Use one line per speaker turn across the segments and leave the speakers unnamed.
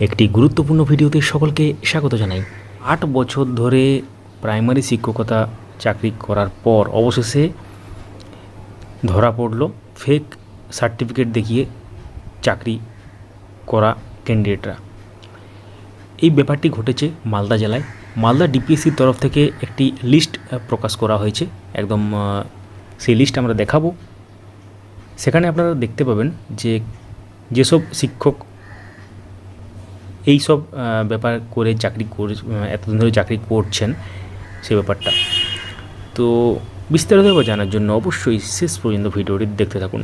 একটি গুরুত্বপূর্ণ ভিডিওতে সকলকে স্বাগত জানাই। আট বছর ধরে প্রাইমারি শিক্ষকতা চাকরি করার পর অবশেষে ধরা পড়ল ফেক সার্টিফিকেট দেখিয়ে চাকরি করা ক্যান্ডিডেটরা। এই ব্যাপারটি ঘটেছে মালদা জেলায়। মালদা ডিপিএসসির তরফ থেকে একটি লিস্ট প্রকাশ করা হয়েছে। একদম সেই লিস্ট আমরা দেখাবো। সেখানে আপনারা দেখতে পাবেন যে যেসব শিক্ষক এই সব ব্যাপার করে চাকরি করে এতদিন ধরে চাকরি করছেন সে ব্যাপারটা। তো বিস্তারিতভাবে জানার জন্য অবশ্যই শেষ পর্যন্ত ভিডিওটি দেখতে থাকুন।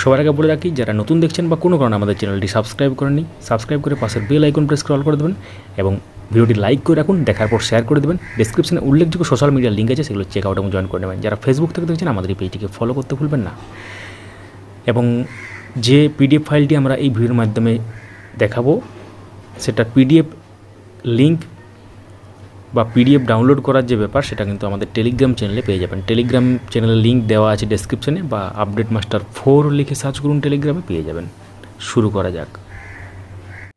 সবার আগে বলে রাখি, যারা নতুন দেখছেন বা কোনো কারণে আমাদের চ্যানেলটি সাবস্ক্রাইব করেননি, সাবস্ক্রাইব করে পাশের বেল আইকন প্রেস করে অল করে দেবেন এবং ভিডিওটি লাইক করে রাখুন, দেখার পর শেয়ার করে দেবেন। ডিসক্রিপশনে উল্লেখযোগ্য সোশ্যাল মিডিয়ার লিঙ্ক আছে, সেগুলো চেক আউট এবং জয়েন করে নেবেন। যারা ফেসবুক থেকে দেখছেন, আমাদের এই পেজটিকে ফলো করতে ভুলবেন না। এবং যে পিডিএফ ফাইলটি আমরা এই ভিডিওর মাধ্যমে দেখাবো সেটা পিডিএফ লিংক বা পিডিএফ ডাউনলোড করার যে ব্যাপার, সেটা কিন্তু আমাদের টেলিগ্রাম চ্যানেলে পেয়ে যাবেন। টেলিগ্রাম চ্যানেলের লিঙ্ক দেওয়া আছে ডেসক্রিপশনে বা আপডেট মাস্টার ফোর লিখে সার্চ করুন টেলিগ্রামে পেয়ে যাবেন। শুরু করা যাক।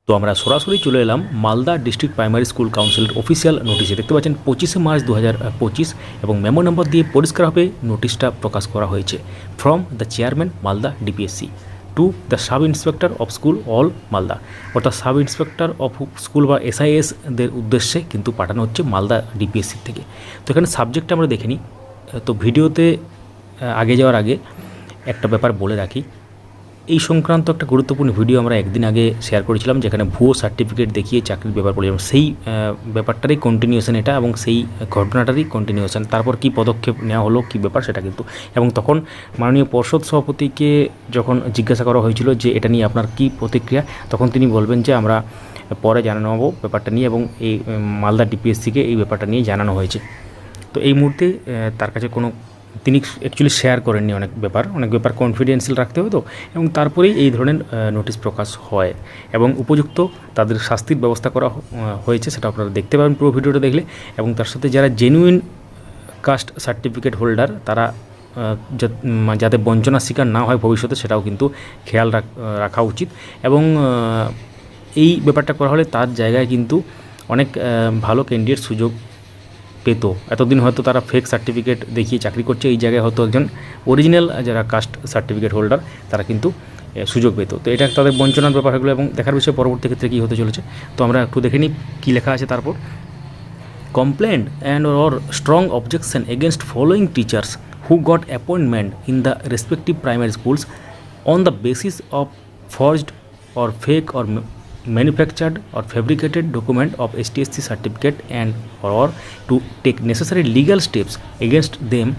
তো আমরা সরাসরি চলে এলাম মালদা ডিস্ট্রিক্ট প্রাইমারি স্কুল কাউন্সিলের অফিসিয়াল নোটিশে দেখতে পাচ্ছেন পঁচিশে মার্চ দু হাজার পঁচিশ এবং মেমো নম্বর দিয়ে পরিষ্কারভাবে নোটিশটা প্রকাশ করা হয়েছে from the chairman Malda DPSC to the sub inspector of school all Malda অর্থাৎ সাব ইন্সপেক্টর অফ স্কুল বা এসআইএসদের উদ্দেশ্যে কিন্তু পাঠানো হচ্ছে মালদা ডিপিএসসি থেকে। তো এখানে সাবজেক্টটা আমরা দেখে নিই। তো ভিডিওতে আগে যাওয়ার আগে একটা ব্যাপার বলে রাখি। এই সংক্রান্ত একটা গুরুত্বপূর্ণ ভিডিও আমরা একদিন আগে শেয়ার করেছিলাম, যেখানে ভুয়ো সার্টিফিকেট দেখিয়ে চাকরির ব্যাপার বলেছিলাম সেই ব্যাপারটারই কন্টিনিউশন এটা এবং সেই ঘটনাটারই কন্টিনিউশন তারপর কি পদক্ষেপ নেওয়া হলো, কি ব্যাপার সেটা কিন্তু। এবং তখন মাননীয় পর্ষদ সভাপতিকে যখন জিজ্ঞাসা করা হয়েছিল যে এটা নিয়ে আপনার কি প্রতিক্রিয়া, তখন তিনি বলবেন যে আমরা পরে জানানো হব ব্যাপারটা নিয়ে এবং এই মালদা ডিপিএসসিকে এই ব্যাপারটা নিয়ে জানানো হয়েছে। তো এই মুহূর্তে তার কাছে কোনো তিনি অ্যাকচুয়ালি শেয়ার করেননি অনেক ব্যাপার অনেক ব্যাপার কনফিডেন্সিয়াল রাখতে হয় তো, এবং তারপরেই এই ধরনের নোটিশ প্রকাশ হয়। এবং উপযুক্ত তাদের শাস্তির ব্যবস্থা করা হয়েছে, সেটা আপনারা দেখতে পাবেন পুরো ভিডিওটা দেখলে। এবং তার সাথে যারা জেনুইন কাস্ট সার্টিফিকেট হোল্ডার তারা যাতে বঞ্চনার শিকার না হয় ভবিষ্যতে, সেটাও কিন্তু খেয়াল রাখা উচিত। এবং এই ব্যাপারটা করা হলে তার জায়গায় কিন্তু অনেক ভালো ক্যান্ডিডেট সুযোগ পেত এতদিন হয়তো তারা ফেক সার্টিফিকেট দেখিয়ে চাকরি করছে, এই জায়গায় হয়তো একজন অরিজিনাল যারা কাস্ট সার্টিফিকেট হোল্ডার তারা কিন্তু সুযোগ পেত। তো এটা তাদের বঞ্চনার ব্যাপার হলো এবং দেখার বিষয়ে পরবর্তী ক্ষেত্রে কী হতে চলেছে। তো আমরা একটু দেখে নিই কী লেখা আছে তারপর। Complaint and or strong objection against following teachers who got appointment in the respective primary schools on the basis of forged or fake ma- manufactured or fabricated document of STSC certificate and or to take necessary legal steps against them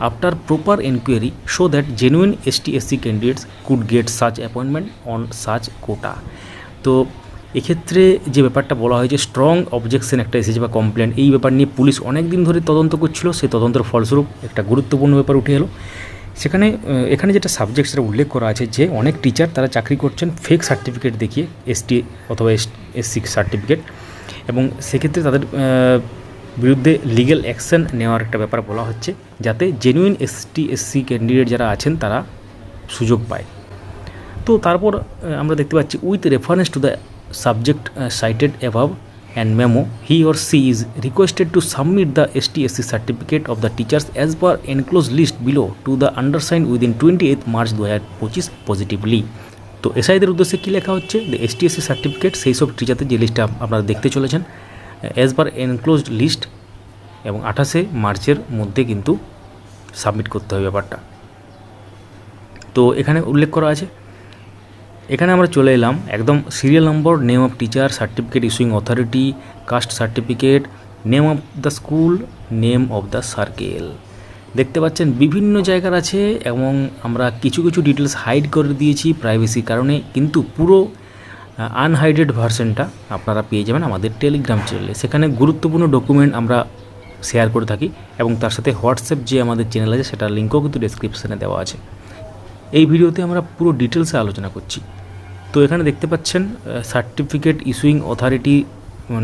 after proper inquiry so that genuine STSC candidates could get such appointment on such quota তো এক্ষেত্রে যে ব্যাপারটা বলা হয়েছে strong objection একটা এসেছে বা complain এই ব্যাপার নিয়ে পুলিশ অনেক দিন ধরে তদন্ত করছিল সেই তদন্তের ফলস্বরূপ একটা গুরুত্বপূর্ণ ব্যাপার উঠে এলো সেখানে এখানে যেটা সাবজেক্ট সেটা উল্লেখ করা আছে যে অনেক টিচার তারা চাকরি করছেন ফেক সার্টিফিকেট দেখিয়ে এসটি অথবা এস এসসি সার্টিফিকেট এবং সেক্ষেত্রে তাদের বিরুদ্ধে লিগ্যাল অ্যাকশন নেওয়ার একটা ব্যাপার বলা হচ্ছে যাতে জেনুইন এসটি এসসি ক্যান্ডিডেট যারা আছেন তারা সুযোগ পায়। তো তারপর আমরা দেখতে পাচ্ছি with reference to the subject cited above is requested to submit the S T SC certificate of the teachers as per enclose list below to the undersign within twenty eighth March দু হাজার পঁচিশ positively তো এসআইদের উদ্দেশ্যে কী লেখা হচ্ছে? The S T SC certificate সেই সব টিচারদের যে লিস্টটা আপনারা দেখতে চলেছেন অ্যাজ পার এনক্লোজড লিস্ট এবং আঠাশে মার্চের মধ্যে কিন্তু সাবমিট করতে হবে ব্যাপারটা। তো এখানে উল্লেখ করা আছে এখানে আমরা চলে এলাম একদম serial number name of teacher certificate issuing authority caste certificate name of the school name of the circle দেখতে পাচ্ছেন বিভিন্ন জায়গার আছে এবং আমরা কিছু কিছু ডিটেলস হাইড করে দিয়েছি প্রাইভেসি কারণে, কিন্তু পুরো আনহাইডেড ভার্সনটা আপনারা পেয়ে যাবেন আমাদের টেলিগ্রাম চ্যানেলে সেখানে গুরুত্বপূর্ণ ডকুমেন্ট আমরা শেয়ার করে থাকি এবং তার সাথে হোয়াটসঅ্যাপ যে আমাদের চ্যানেল আছে, সেটার লিঙ্কও কিন্তু ডেসক্রিপশানে দেওয়া আছে। এই ভিডিওতে আমরা পুরো ডিটেলসে আলোচনা করছি। তো এখানে দেখতে পাচ্ছেন সার্টিফিকেট ইস্যুইং অথরিটি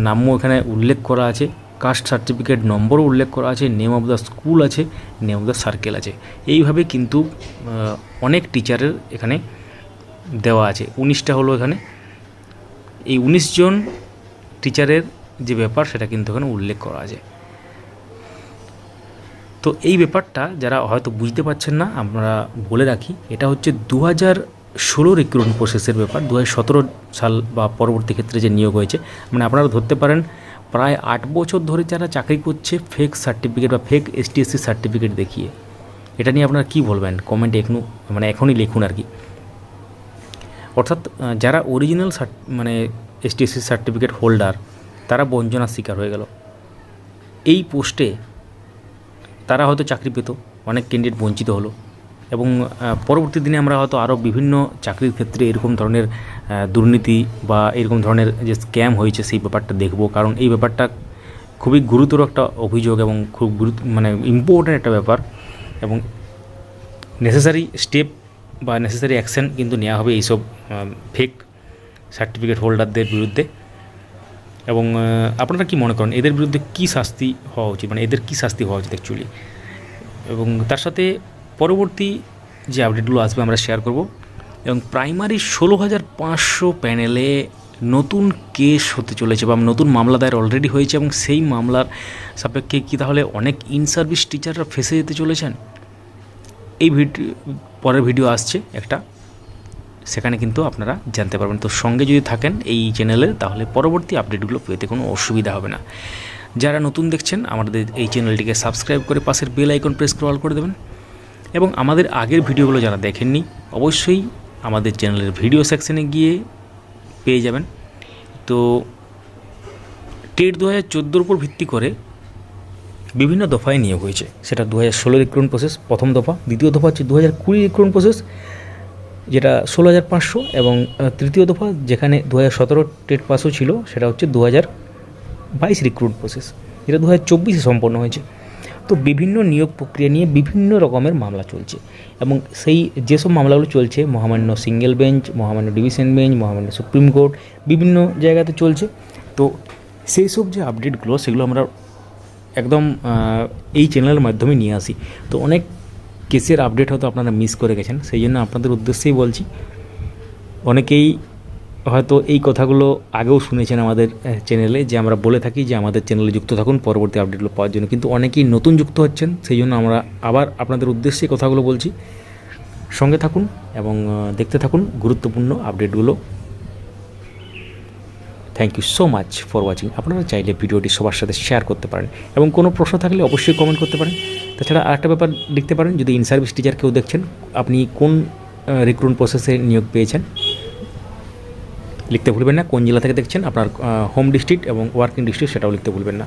নামও এখানে উল্লেখ করা আছে কাস্ট সার্টিফিকেট নম্বরও উল্লেখ করা আছে নেম অফ দ্য স্কুল আছে নেম অফ দ্য সার্কেল আছে। এইভাবে কিন্তু অনেক টিচারের এখানে দেওয়া আছে। উনিশটা হলো এখানে। এই উনিশ জন টিচারের যে ব্যাপার, সেটা কিন্তু এখানে উল্লেখ করা আছে। তো এই ব্যাপারটা যারা হয়তো বুঝতে পারছেন না, আমরা বলে রাখি, এটা হচ্ছে দু হাজার ষোলো রিক্রুটমেন্ট প্রসেসের ব্যাপার। দু সতেরো সাল বা পরবর্তী ক্ষেত্রে যে নিয়োগ হয়েছে মানে আপনারা ধরতে পারেন প্রায় আট বছর ধরে যারা চাকরি করছে ফেক সার্টিফিকেট বা ফেক এসটিএসসি সার্টিফিকেট দেখিয়ে। এটা নিয়ে আপনারা কী বলবেন? কমেন্টে এখনও মানে এখনই লিখুন আর কি। অর্থাৎ যারা অরিজিনাল মানে এসটিএসসি সার্টিফিকেট হোল্ডার তারা বঞ্চনার শিকার হয়ে গেল। এই পোস্টে তারা হয়তো চাকরি পেত, অনেক ক্যান্ডিডেট বঞ্চিত হলো এবং পরবর্তী দিনে আমরা হয়তো আরও বিভিন্ন চাকরির ক্ষেত্রে এরকম ধরনের দুর্নীতি বা এরকম ধরনের যে স্ক্যাম হয়েছে সেই ব্যাপারটা দেখব। কারণ এই ব্যাপারটা খুবই গুরুতর একটা অভিযোগ এবং খুব গুরুত্ব মানে ইম্পর্ট্যান্ট একটা ব্যাপার এবং নেসেসারি স্টেপ বা নেসেসারি অ্যাকশন কিন্তু নেওয়া হবে এইসব ফেক সার্টিফিকেট হোল্ডারদের বিরুদ্ধে। এবং আপনারা কি মনে করেন এদের বিরুদ্ধে কি শাস্তি হওয়া উচিত? মানে এদের কি শাস্তি হওয়া উচিত অ্যাকচুয়ালি এবং তার সাথে পরবর্তী যে আপডেটগুলো আসবে আমরা শেয়ার করব। এবং প্রাইমারি ষোলো হাজার পাঁচশো প্যানেলে নতুন কেস হতে চলেছে বা নতুন মামলা দায়ের অলরেডি হয়েছে এবং সেই মামলার সাপেক্ষে কি তাহলে অনেক ইন সার্ভিস টিচাররা ফেসে যেতে চলেছেন? এই ভিডিও পরের ভিডিও আসছে একটা। সেখানে কিন্তু আপনারা জানতে পারবেন। তো সঙ্গে যদি থাকেন এই চ্যানেলে তাহলে পরবর্তী আপডেটগুলো পেতে কোনো অসুবিধা হবে না। যারা নতুন দেখছেন, আমাদের এই চ্যানেলটিকে সাবস্ক্রাইব করে পাশের বেল আইকন প্রেস করে অল করে দেবেন। এবং আমাদের আগের ভিডিওগুলো যারা দেখেননি, অবশ্যই আমাদের চ্যানেলের ভিডিও সেকশনে গিয়ে পেয়ে যাবেন। তো টেট দু হাজার চোদ্দোর উপর ভিত্তি করে বিভিন্ন দফায় নিয়োগ হয়েছে। সেটা দু হাজার ষোলো রিক্রুটমেন্ট প্রসেস প্রথম দফা, দ্বিতীয় দফা হচ্ছে দু হাজার কুড়ি প্রসেস যেটা ষোলো হাজার পাঁচশো এবং তৃতীয় দফা যেখানে দু হাজার সতেরো টেট পাসও ছিল, সেটা হচ্ছে দু হাজার বাইশ রিক্রুট প্রসেস যেটা দু হাজার চব্বিশে সম্পন্ন হয়েছে। তো বিভিন্ন নিয়োগ প্রক্রিয়া নিয়ে বিভিন্ন রকমের মামলা চলছে এবং সেই যেসব মামলাগুলো চলছে, মহামান্য সিঙ্গেল বেঞ্চ মহামান্য ডিভিশন বেঞ্চ মহামান্য সুপ্রিম কোর্ট, বিভিন্ন জায়গাতে চলছে। তো সেই সব যে আপডেটগুলো সেগুলো আমরা একদম এই চ্যানেলের মাধ্যমে নিয়ে আসি। তো অনেক কেসের আপডেট হয়তো আপনারা মিস করে গেছেন, সেই জন্য আপনাদের উদ্দেশ্যেই বলছি, অনেকেই হয়তো এই কথাগুলো আগেও শুনেছেন আমাদের চ্যানেলে যে আমরা বলে থাকি যে আমাদের চ্যানেলে যুক্ত থাকুন, পরবর্তী আপডেটগুলো পাওয়ার জন্য। কিন্তু অনেকেই নতুন যুক্ত হচ্ছেন, সেই জন্য আমরা আবার আপনাদের উদ্দেশ্যে কথাগুলো বলছি। সঙ্গে থাকুন এবং দেখতে থাকুন গুরুত্বপূর্ণ আপডেটগুলো thank you so much for watching আপনারা চাইলে ভিডিওটি সবার সাথে শেয়ার করতে পারেন এবং কোনো প্রশ্ন থাকলে অবশ্যই কমেন্ট করতে পারেন। তাছাড়া আরেকটা ব্যাপার লিখতে পারেন, যদি ইন সার্ভিস টিচার কেউ দেখছেন, আপনি কোন রিক্রুট প্রসেসে নিয়োগ পেয়েছেন? লিখতে ভুলবেন না, কোন জেলা থেকে দেখছেন, আপনার হোম ডিস্ট্রিক্ট এবং ওয়ার্কিং ডিস্ট্রিক্ট সেটাও লিখতে ভুলবেন না।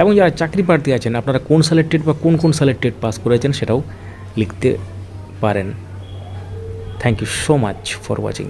এবং যারা চাকরি প্রার্থী আছেন, আপনারা কোন সালের টেট বা কোন কোন সালের টেট পাস করেছেন সেটাও লিখতে পারেন। Thank you so much for watching